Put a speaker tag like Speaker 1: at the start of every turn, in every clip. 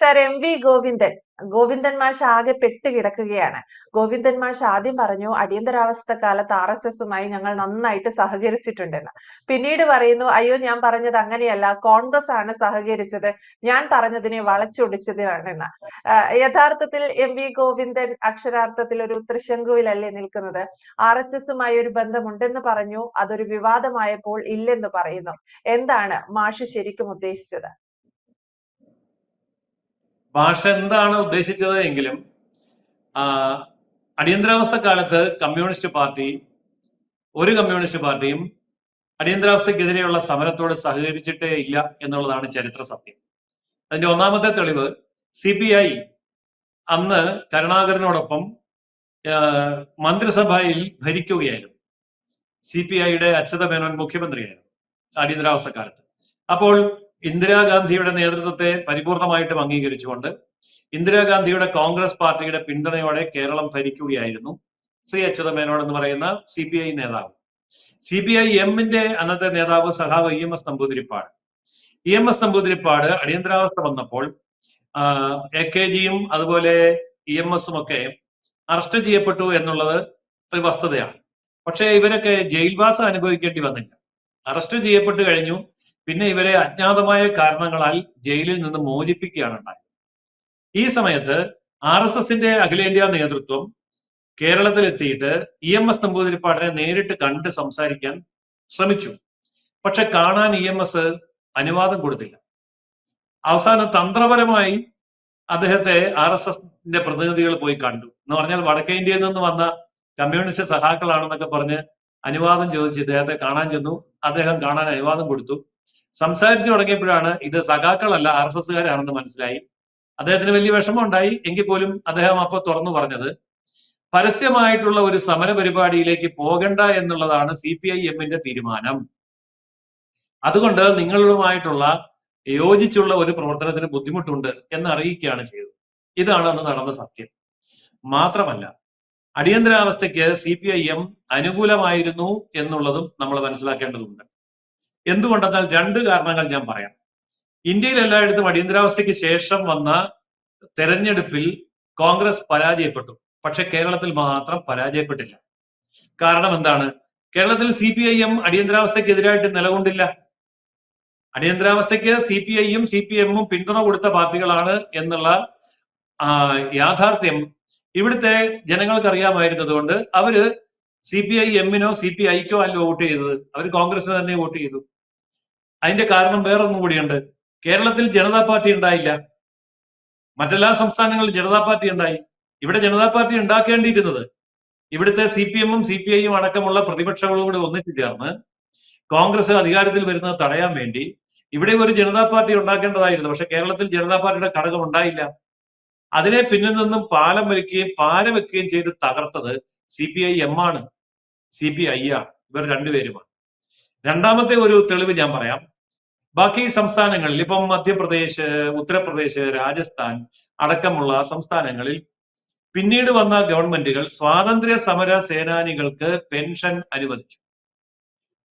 Speaker 1: Sir M V Govindan. Govindan മാഷ് ആകെ പെട്ട് കിടക്കുകയാണ്. ഗോവിന്ദൻ മാഷ് ആദ്യം പറഞ്ഞു അടിയന്തരാവസ്ഥ കാലത്ത് ആർ എസ് എസുമായി ഞങ്ങൾ നന്നായിട്ട് സഹകരിച്ചിട്ടുണ്ടെന്ന്. പിന്നീട് പറയുന്നു അയ്യോ ഞാൻ പറഞ്ഞത് അങ്ങനെയല്ല. കോൺഗ്രസ് ആണ് സഹകരിച്ചത്. ഞാൻ പറഞ്ഞതിനെ വളച്ചൊടിച്ചതിനാണെന്ന്. യഥാർത്ഥത്തിൽ എം വി ഗോവിന്ദൻ അക്ഷരാർത്ഥത്തിൽ ഒരു തൃശങ്കുവിലല്ലേ നിൽക്കുന്നത്? ആർ എസ് എസുമായി ഒരു ബന്ധമുണ്ടെന്ന് പറഞ്ഞു അതൊരു വിവാദമായപ്പോൾ ഇല്ലെന്ന് പറയുന്നു. എന്താണ് മാഷ് ശരിക്കും ഉദ്ദേശിച്ചത്?
Speaker 2: ഭാഷ എന്താണ് ഉദ്ദേശിച്ചത് എങ്കിലും അടിയന്തരാവസ്ഥ കാലത്ത് കമ്മ്യൂണിസ്റ്റ് പാർട്ടി ഒരു കമ്മ്യൂണിസ്റ്റ് പാർട്ടിയും അടിയന്തരാവസ്ഥക്കെതിരെയുള്ള സമരത്തോട് സഹകരിച്ചിട്ടേ ഇല്ല എന്നുള്ളതാണ് ചരിത്ര സത്യം. അതിന്റെ ഒന്നാമത്തെ തെളിവ് സി പി ഐ അന്ന് കരുണാകരനോടൊപ്പം മന്ത്രിസഭയിൽ ഭരിക്കുകയായിരുന്നു. സി പി ഐയുടെ അച്യുത മേനോൻ മുഖ്യമന്ത്രിയായിരുന്നു അടിയന്തരാവസ്ഥ കാലത്ത്. അപ്പോൾ ഇന്ദിരാഗാന്ധിയുടെ നേതൃത്വത്തെ പരിപൂർണമായിട്ടും അംഗീകരിച്ചുകൊണ്ട് ഇന്ദിരാഗാന്ധിയുടെ കോൺഗ്രസ് പാർട്ടിയുടെ പിന്തുണയോടെ കേരളം ഭരിക്കുകയായിരുന്നു ശ്രീ അച്യുതമേനോൻ എന്ന് പറയുന്ന സി പി ഐ നേതാവ്. സി പി ഐ എമ്മിന്റെ അന്നത്തെ നേതാവ് സഹാവ് E M S Namboodiripad. E M S Namboodiripad അടിയന്തരാവസ്ഥ വന്നപ്പോൾ എ കെ ജിയും അതുപോലെ ഇ എം എസും ഒക്കെ അറസ്റ്റ് ചെയ്യപ്പെട്ടു എന്നുള്ളത് ഒരു വസ്തുതയാണ്. പക്ഷേ ഇവരൊക്കെ ജയിൽവാസം അനുഭവിക്കേണ്ടി വന്നില്ല. അറസ്റ്റ് ചെയ്യപ്പെട്ടു കഴിഞ്ഞു. പിന്നെ ഇവരെ അജ്ഞാതമായ കാരണങ്ങളാൽ ജയിലിൽ നിന്ന് മോചിപ്പിക്കുകയാണ് ഉണ്ടായത്. ഈ സമയത്ത് ആർ എസ് എസിന്റെ അഖിലേന്ത്യാ നേതൃത്വം കേരളത്തിലെത്തിയിട്ട് ഇ എം എസ് നമ്പൂതിരിപ്പാടിനെ നേരിട്ട് കണ്ട് സംസാരിക്കാൻ ശ്രമിച്ചു. പക്ഷെ കാണാൻ ഇ എം എസ് അനുവാദം കൊടുത്തില്ല. അവസാനം തന്ത്രപരമായി അദ്ദേഹത്തെ ആർ എസ് എസിന്റെ പ്രതിനിധികൾ പോയി കണ്ടു. എന്ന് പറഞ്ഞാൽ വടക്കേ ഇന്ത്യയിൽ നിന്ന് വന്ന കമ്മ്യൂണിസ്റ്റ് സഹാക്കളാണെന്നൊക്കെ പറഞ്ഞ് അനുവാദം ചോദിച്ച് ഇദ്ദേഹത്തെ കാണാൻ ചെന്നു. അദ്ദേഹം കാണാൻ അനുവാദം കൊടുത്തു. സംസാരിച്ചു തുടങ്ങിയപ്പോഴാണ് ഇത് സഖാക്കളല്ല ആർ എസ് എസ്സുകാരാണെന്ന് മനസ്സിലായി. അദ്ദേഹത്തിന് വലിയ വിഷമം ഉണ്ടായി എങ്കിൽ പോലും അദ്ദേഹം അപ്പോൾ തുറന്നു പറഞ്ഞത് പരസ്യമായിട്ടുള്ള ഒരു സമര പരിപാടിയിലേക്ക് പോകണ്ട എന്നുള്ളതാണ് സി പി ഐ എമ്മിന്റെ തീരുമാനം. അതുകൊണ്ട് നിങ്ങളുമായിട്ടുള്ള യോജിച്ചുള്ള ഒരു പ്രവർത്തനത്തിന് ബുദ്ധിമുട്ടുണ്ട് എന്ന് അറിയിക്കുകയാണ് ചെയ്തത്. ഇതാണ് അന്ന് നടന്ന സത്യം. മാത്രമല്ല അടിയന്തരാവസ്ഥയ്ക്ക് സി പി ഐ എം അനുകൂലമായിരുന്നു എന്നുള്ളതും നമ്മൾ മനസ്സിലാക്കേണ്ടതുണ്ട്. എന്തുകൊണ്ടെന്നാൽ രണ്ട് കാരണങ്ങൾ ഞാൻ പറയാം. ഇന്ത്യയിൽ എല്ലായിടത്തും അടിയന്തരാവസ്ഥയ്ക്ക് ശേഷം വന്ന തെരഞ്ഞെടുപ്പിൽ കോൺഗ്രസ് പരാജയപ്പെട്ടു. പക്ഷെ കേരളത്തിൽ മാത്രം പരാജയപ്പെട്ടില്ല. കാരണം എന്താണ്? കേരളത്തിൽ സി പി ഐ എം അടിയന്തരാവസ്ഥയ്ക്കെതിരായിട്ട് നിലകൊണ്ടില്ല. അടിയന്തരാവസ്ഥയ്ക്ക് സി പി ഐയും സി പി എമ്മും പിന്തുണ കൊടുത്ത പാർട്ടികളാണ് എന്നുള്ള യാഥാർത്ഥ്യം ഇവിടുത്തെ ജനങ്ങൾക്ക് അറിയാമായിരുന്നത് കൊണ്ട് അവർ സി പി ഐ എമ്മിനോ സി പി ഐക്കോ അല്ല വോട്ട് ചെയ്തത്. അവർ കോൺഗ്രസിന് തന്നെ വോട്ട് ചെയ്തു. അതിന്റെ കാരണം വേറൊന്നും കൂടിയുണ്ട്. കേരളത്തിൽ ജനതാ പാർട്ടി ഉണ്ടായില്ല. മറ്റെല്ലാ സംസ്ഥാനങ്ങളിൽ ജനതാ പാർട്ടി ഉണ്ടായി. ഇവിടെ ജനതാ പാർട്ടി ഉണ്ടാക്കേണ്ടിയിരുന്നത് ഇവിടുത്തെ സി പി എമ്മും സി പി ഐയും അടക്കമുള്ള പ്രതിപക്ഷങ്ങളും കൂടി ഒന്നിച്ചു ചേർന്ന് കോൺഗ്രസ് അധികാരത്തിൽ വരുന്നത് തടയാൻ വേണ്ടി ഇവിടെ ഒരു ജനതാ പാർട്ടി ഉണ്ടാക്കേണ്ടതായിരുന്നു. പക്ഷെ കേരളത്തിൽ ജനതാ പാർട്ടിയുടെ ഘടകം ഉണ്ടായില്ല. അതിനെ പിന്നിൽ നിന്നും പാലം വലിക്കുകയും പാലം വെക്കുകയും ചെയ്ത് തകർത്തത് സി പി ഐ എം ആണ്. സി പി ഐ ആണ് ഇവർ രണ്ടുപേരുമാണ്. രണ്ടാമത്തെ ഒരു തെളിവ് ഞാൻ പറയാം. ബാക്കി സംസ്ഥാനങ്ങളിൽ ഇപ്പം മധ്യപ്രദേശ് ഉത്തർപ്രദേശ് രാജസ്ഥാൻ അടക്കമുള്ള സംസ്ഥാനങ്ങളിൽ പിന്നീട് വന്ന ഗവൺമെന്റുകൾ സ്വാതന്ത്ര്യ സമര സേനാനികൾക്ക് പെൻഷൻ അനുവദിച്ചു.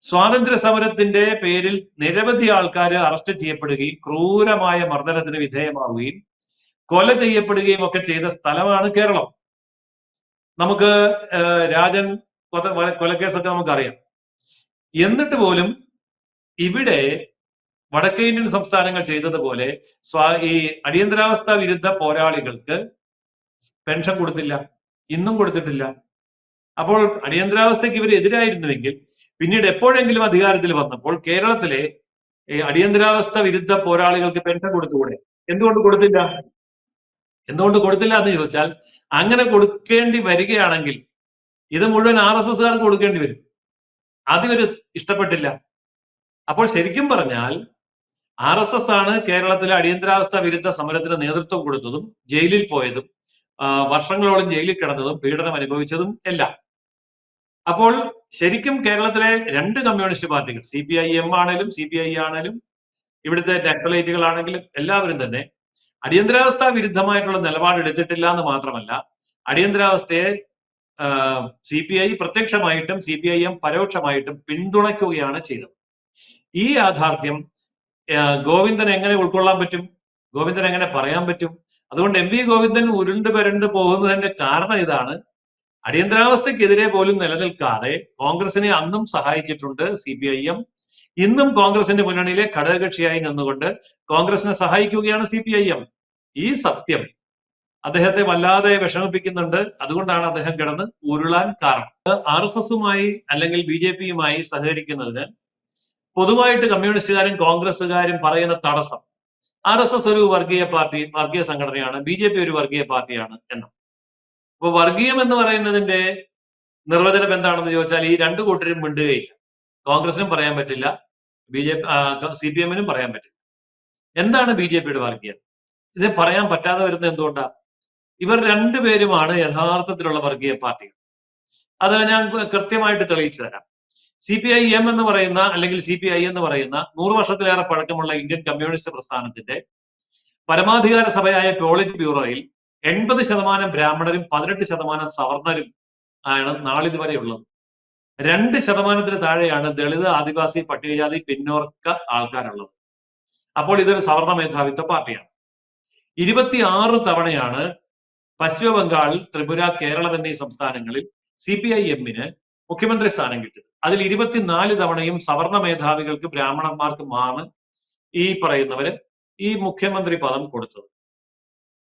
Speaker 2: സ്വാതന്ത്ര്യ സമരത്തിന്റെ പേരിൽ നിരവധി ആൾക്കാർ അറസ്റ്റ് ചെയ്യപ്പെടുകയും ക്രൂരമായ മർദ്ദനത്തിന് വിധേയമാവുകയും കൊല ചെയ്യപ്പെടുകയും ഒക്കെ ചെയ്ത സ്ഥലമാണ് കേരളം. നമുക്ക് രാജൻ കൊല- കൊല- കൊലക്കേസൊക്കെ നമുക്കറിയാം. എന്നിട്ട് പോലും ഇവിടെ വടക്കേ ഇന്ത്യൻ സംസ്ഥാനങ്ങൾ ചെയ്തതുപോലെ സ്വാ ഈ അടിയന്തരാവസ്ഥ വിരുദ്ധ പോരാളികൾക്ക് പെൻഷൻ കൊടുത്തില്ല ഇന്നും കൊടുത്തിട്ടില്ല. അപ്പോൾ അടിയന്തരാവസ്ഥയ്ക്ക് ഇവർ എതിരായിരുന്നുവെങ്കിൽ പിന്നീട് എപ്പോഴെങ്കിലും അധികാരത്തിൽ വന്നപ്പോൾ കേരളത്തിലെ അടിയന്തരാവസ്ഥ വിരുദ്ധ പോരാളികൾക്ക് പെൻഷൻ കൊടുത്തുകൂടെ? എന്തുകൊണ്ട് കൊടുത്തില്ല? എന്തുകൊണ്ട് കൊടുത്തില്ല എന്ന് ചോദിച്ചാൽ അങ്ങനെ കൊടുക്കേണ്ടി വരികയാണെങ്കിൽ ഇത് മുഴുവൻ ആർ എസ് എസ്കാർക്ക് കൊടുക്കേണ്ടി വരും. അതിവര് ഇഷ്ടപ്പെട്ടില്ല. അപ്പോൾ ശരിക്കും പറഞ്ഞാൽ ആർ എസ് എസ് ആണ് കേരളത്തിലെ അടിയന്തരാവസ്ഥ വിരുദ്ധ സമരത്തിന് നേതൃത്വം കൊടുത്തതും ജയിലിൽ പോയതും വർഷങ്ങളോളം ജയിലിൽ കിടന്നതും പീഡനം അനുഭവിച്ചതും എല്ലാം. അപ്പോൾ ശരിക്കും കേരളത്തിലെ രണ്ട് കമ്മ്യൂണിസ്റ്റ് പാർട്ടികൾ സി പി ഐ എം ആണെങ്കിലും സി പി ഐ ആണെങ്കിലും ഇവിടുത്തെ നക്സലൈറ്റുകളാണെങ്കിലും എല്ലാവരും തന്നെ അടിയന്തരാവസ്ഥ വിരുദ്ധമായിട്ടുള്ള നിലപാട് എടുത്തിട്ടില്ല എന്ന് മാത്രമല്ല അടിയന്തരാവസ്ഥയെ സി പി ഐ പ്രത്യക്ഷമായിട്ടും സി പി ഐ എം പരോക്ഷമായിട്ടും പിന്തുണയ്ക്കുകയാണ് ചെയ്തത്. ഈ യാഥാർത്ഥ്യം ഗോവിന്ദൻ എങ്ങനെ ഉൾക്കൊള്ളാൻ പറ്റും? ഗോവിന്ദൻ എങ്ങനെ പറയാൻ പറ്റും? അതുകൊണ്ട് എം വി ഗോവിന്ദൻ ഉരുണ്ട് പരണ്ട് പോകുന്നതിന്റെ കാരണം ഇതാണ്. അടിയന്തരാവസ്ഥക്കെതിരെ പോലും നിലനിൽക്കാതെ കോൺഗ്രസിനെ അന്നും സഹായിച്ചിട്ടുണ്ട് സി പി ഐ എം ഇന്നും കോൺഗ്രസിന്റെ മുന്നണിയിലെ ഘടകകക്ഷിയായി നിന്നുകൊണ്ട് കോൺഗ്രസിനെ സഹായിക്കുകയാണ് സി പി ഐ എം ഈ സത്യം അദ്ദേഹത്തെ വല്ലാതെ വിഷമിപ്പിക്കുന്നുണ്ട്. അതുകൊണ്ടാണ് അദ്ദേഹം കിടന്ന് ഉരുളാൻ കാരണം. ആർ എസ് എസുമായി അല്ലെങ്കിൽ ബി ജെ പിയുമായി സഹകരിക്കുന്നതിന് പൊതുവായിട്ട് കമ്മ്യൂണിസ്റ്റുകാരും കോൺഗ്രസ്സുകാരും പറയുന്ന തടസ്സം. ആർ എസ് എസ് ഒരു വർഗീയ പാർട്ടി വർഗീയ സംഘടനയാണ്. ബി ജെ പി ഒരു വർഗീയ പാർട്ടിയാണ് എന്ന്. അപ്പോൾ വർഗീയം എന്ന് പറയുന്നതിന്റെ നിർവചനം എന്താണെന്ന് ചോദിച്ചാൽ ഈ രണ്ടു കൂട്ടരും മിണ്ടുകയില്ല. കോൺഗ്രസിനും പറയാൻ പറ്റില്ല. ബി ജെ സി പി എമ്മിനും പറയാൻ പറ്റില്ല. എന്താണ് ബി ജെ പിയുടെ വർഗീയം? ഇത് പറയാൻ പറ്റാതെ വരുന്നത് എന്തുകൊണ്ടാ? ഇവർ രണ്ടുപേരുമാണ് യഥാർത്ഥത്തിലുള്ള വർഗീയ പാർട്ടികൾ. അത് ഞാൻ കൃത്യമായിട്ട് തെളിയിച്ചു തരാം. സി പി ഐ എം എന്ന് പറയുന്ന അല്ലെങ്കിൽ സി പി ഐ എന്ന് പറയുന്ന നൂറ് വർഷത്തിലേറെ പഴക്കമുള്ള ഇന്ത്യൻ കമ്മ്യൂണിസ്റ്റ് പ്രസ്ഥാനത്തിന്റെ പരമാധികാര സഭയായ പോളിറ്റ് ബ്യൂറോയിൽ എൺപത് ശതമാനം ബ്രാഹ്മണരും പതിനെട്ട് ശതമാനം സവർണരും ആണ് നാളിതുവരെ ഉള്ളത്. രണ്ട് ശതമാനത്തിന് താഴെയാണ് ദളിത് ആദിവാസി പട്ടികജാതി പിന്നോക്ക ആൾക്കാരുള്ളത്. അപ്പോൾ ഇതൊരു സവർണ മേധാവിത്വ പാർട്ടിയാണ്. ഇരുപത്തി ആറ് തവണയാണ് പശ്ചിമ ബംഗാൾ ത്രിപുര കേരളം എന്നീ സംസ്ഥാനങ്ങളിൽ സി പി ഐ എമ്മിന് മുഖ്യമന്ത്രി സ്ഥാനം കിട്ടിയത്. അതിൽ ഇരുപത്തിനാല് തവണയും സവർണ മേധാവികൾക്ക് ബ്രാഹ്മണന്മാർക്കുമാണ് ഈ പറയുന്നവര് ഈ മുഖ്യമന്ത്രി പദം കൊടുത്തത്.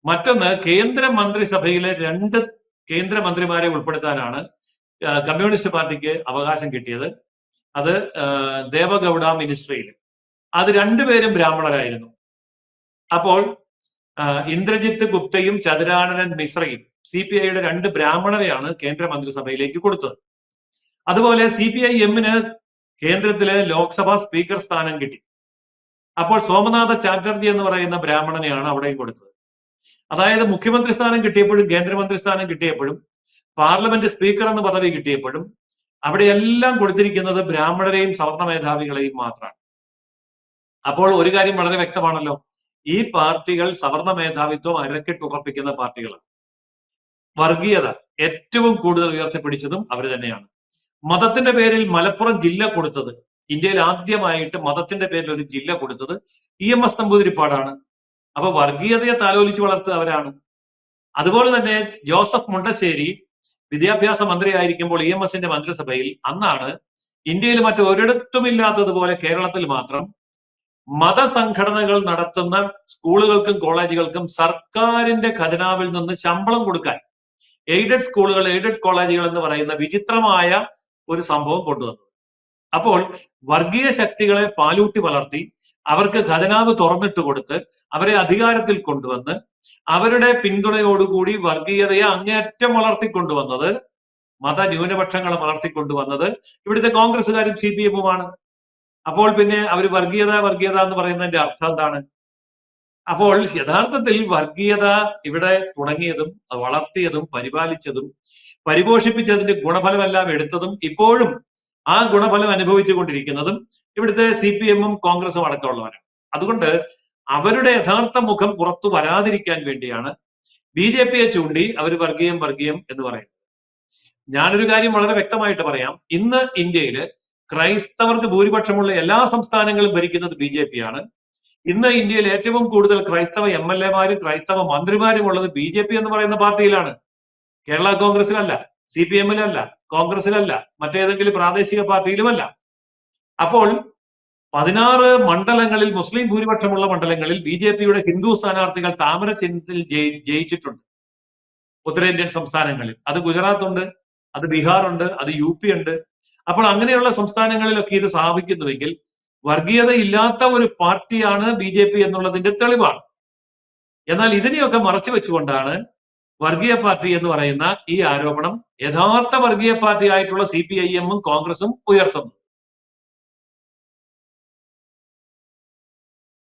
Speaker 2: മറ്റൊന്ന് കേന്ദ്ര മന്ത്രിസഭയിലെ രണ്ട് കേന്ദ്രമന്ത്രിമാരെ ഉൾപ്പെടുത്താനാണ് കമ്മ്യൂണിസ്റ്റ് പാർട്ടിക്ക് അവകാശം കിട്ടിയത്. അത് ദേവഗൗഡ മിനിസ്ട്രിയിൽ. അത് രണ്ടുപേരും ബ്രാഹ്മണരായിരുന്നു. അപ്പോൾ ഇന്ദ്രജിത്ത് ഗുപ്തയും ചതുരാനനൻ മിശ്രയും സി പി ഐയുടെ രണ്ട് ബ്രാഹ്മണരെയാണ് കേന്ദ്ര മന്ത്രിസഭയിലേക്ക് കൊടുത്തത്. അതുപോലെ സി പി ഐ എമ്മിന് കേന്ദ്രത്തിലെ ലോക്സഭാ സ്പീക്കർ സ്ഥാനം കിട്ടി. അപ്പോൾ സോമനാഥ ചാറ്റർജി എന്ന് പറയുന്ന ബ്രാഹ്മണനെയാണ് അവിടെയും കൊടുത്തത്. അതായത് മുഖ്യമന്ത്രി സ്ഥാനം കിട്ടിയപ്പോഴും കേന്ദ്രമന്ത്രി സ്ഥാനം കിട്ടിയപ്പോഴും പാർലമെന്റ് സ്പീക്കർ എന്ന പദവി കിട്ടിയപ്പോഴും അവിടെയെല്ലാം കൊടുത്തിരിക്കുന്നത് ബ്രാഹ്മണരെയും സവർണ മേധാവികളെയും മാത്രമാണ്. അപ്പോൾ ഒരു കാര്യം വളരെ വ്യക്തമാണല്ലോ. ഈ പാർട്ടികൾ സവർണ മേധാവിത്വം അരക്കിട്ടുറപ്പിക്കുന്ന പാർട്ടികളാണ്. വർഗീയത ഏറ്റവും കൂടുതൽ ഉയർത്തിപ്പിടിച്ചതും അവർ തന്നെയാണ്. മതത്തിന്റെ പേരിൽ മലപ്പുറം ജില്ല കൊടുത്തത്. ഇന്ത്യയിൽ ആദ്യമായിട്ട് മതത്തിന്റെ പേരിൽ ഒരു ജില്ല കൊടുത്തത് ഇ എം എസ് നമ്പൂതിരിപ്പാടാണ്. അപ്പൊ വർഗീയതയെ താലോലിച്ച് വളർത്തുക അവരാണ്. അതുപോലെ തന്നെ ജോസഫ് മുണ്ടശ്ശേരി വിദ്യാഭ്യാസ മന്ത്രിയായിരിക്കുമ്പോൾ ഇ എം എസിന്റെ മന്ത്രിസഭയിൽ അന്നാണ് ഇന്ത്യയിൽ മറ്റൊരിടത്തുമില്ലാത്തതുപോലെ കേരളത്തിൽ മാത്രം മതസംഘടനകൾ നടത്തുന്ന സ്കൂളുകൾക്കും കോളേജുകൾക്കും സർക്കാരിന്റെ ഖജനാവിൽ നിന്ന് ശമ്പളം കൊടുക്കാൻ. എയ്ഡഡ് സ്കൂളുകൾ എയ്ഡഡ് കോളേജുകൾ എന്ന് പറയുന്ന വിചിത്രമായ ഒരു സംഭവം കൊണ്ടുവന്നത്. അപ്പോൾ വർഗീയ ശക്തികളെ പാലൂട്ടി വളർത്തി അവർക്ക് ഖജനാവ് തുറന്നിട്ട് കൊടുത്ത് അവരെ അധികാരത്തിൽ കൊണ്ടുവന്ന് അവരുടെ പിന്തുണയോടുകൂടി വർഗീയതയെ അങ്ങേയറ്റം വളർത്തിക്കൊണ്ടുവന്നത് മത ന്യൂനപക്ഷങ്ങളെ വളർത്തിക്കൊണ്ടുവന്നത് ഇവിടുത്തെ കോൺഗ്രസ്സുകാരും സി പി എമ്മുമാണ്. അപ്പോൾ പിന്നെ അവർ വർഗീയത വർഗീയത എന്ന് പറയുന്നതിന്റെ അർത്ഥം എന്താണ്? അപ്പോൾ യഥാർത്ഥത്തിൽ വർഗീയത ഇവിടെ തുടങ്ങിയതും വളർത്തിയതും പരിപാലിച്ചതും പരിപോഷിപ്പിച്ചതിന്റെ ഗുണഫലമെല്ലാം എടുത്തതും ഇപ്പോഴും ആ ഗുണഫലം അനുഭവിച്ചു കൊണ്ടിരിക്കുന്നതും ഇവിടുത്തെ സി പി എമ്മും കോൺഗ്രസും അടക്കമുള്ളവരാണ്. അതുകൊണ്ട് അവരുടെ യഥാർത്ഥ മുഖം പുറത്തു വരാതിരിക്കാൻ വേണ്ടിയാണ് ബി ജെ പിയെ ചൂണ്ടി അവർ വർഗീയം വർഗീയം എന്ന് പറയുന്നത്. ഞാനൊരു കാര്യം വളരെ വ്യക്തമായിട്ട് പറയാം. ഇന്ന് ഇന്ത്യയിൽ ക്രൈസ്തവർക്ക് ഭൂരിപക്ഷമുള്ള എല്ലാ സംസ്ഥാനങ്ങളും ഭരിക്കുന്നത് ബി ജെ പി ആണ് ഇന്ന് ഇന്ത്യയിൽ ഏറ്റവും കൂടുതൽ ക്രൈസ്തവ എം എൽ എമാരും ക്രൈസ്തവ മന്ത്രിമാരും ഉള്ളത് ബി ജെ പി എന്ന് പറയുന്ന പാർട്ടിയിലാണ്. കേരള കോൺഗ്രസിലല്ല സി പി എമ്മിലല്ല കോൺഗ്രസിലല്ല മറ്റേതെങ്കിലും പ്രാദേശിക പാർട്ടിയിലുമല്ല. അപ്പോൾ പതിനാറ് മണ്ഡലങ്ങളിൽ മുസ്ലിം ഭൂരിപക്ഷമുള്ള മണ്ഡലങ്ങളിൽ ബി ജെ പിയുടെ ഹിന്ദു സ്ഥാനാർത്ഥികൾ താമര ചിഹ്നത്തിൽ ജയി- ജയിച്ചിട്ടുണ്ട്. ഉത്തരേന്ത്യൻ സംസ്ഥാനങ്ങളിൽ. അത് ഗുജറാത്ത് ഉണ്ട് അത് ബീഹാർ ഉണ്ട് അത് യു പി ഉണ്ട്. അപ്പോൾ അങ്ങനെയുള്ള സംസ്ഥാനങ്ങളിലൊക്കെ ഇത് സ്ഥാപിക്കുന്നുവെങ്കിൽ വർഗീയത ഇല്ലാത്ത ഒരു പാർട്ടിയാണ് ബി ജെ പി എന്നുള്ളതിന്റെ തെളിവാണ്. എന്നാൽ ഇതിനെയൊക്കെ മറച്ചു വെച്ചുകൊണ്ടാണ് വർഗീയ പാർട്ടി എന്ന് പറയുന്ന ഈ ആരോപണം യഥാർത്ഥ വർഗീയ പാർട്ടി ആയിട്ടുള്ള സി പി ഐ എമ്മും കോൺഗ്രസും ഉയർത്തുന്നത്.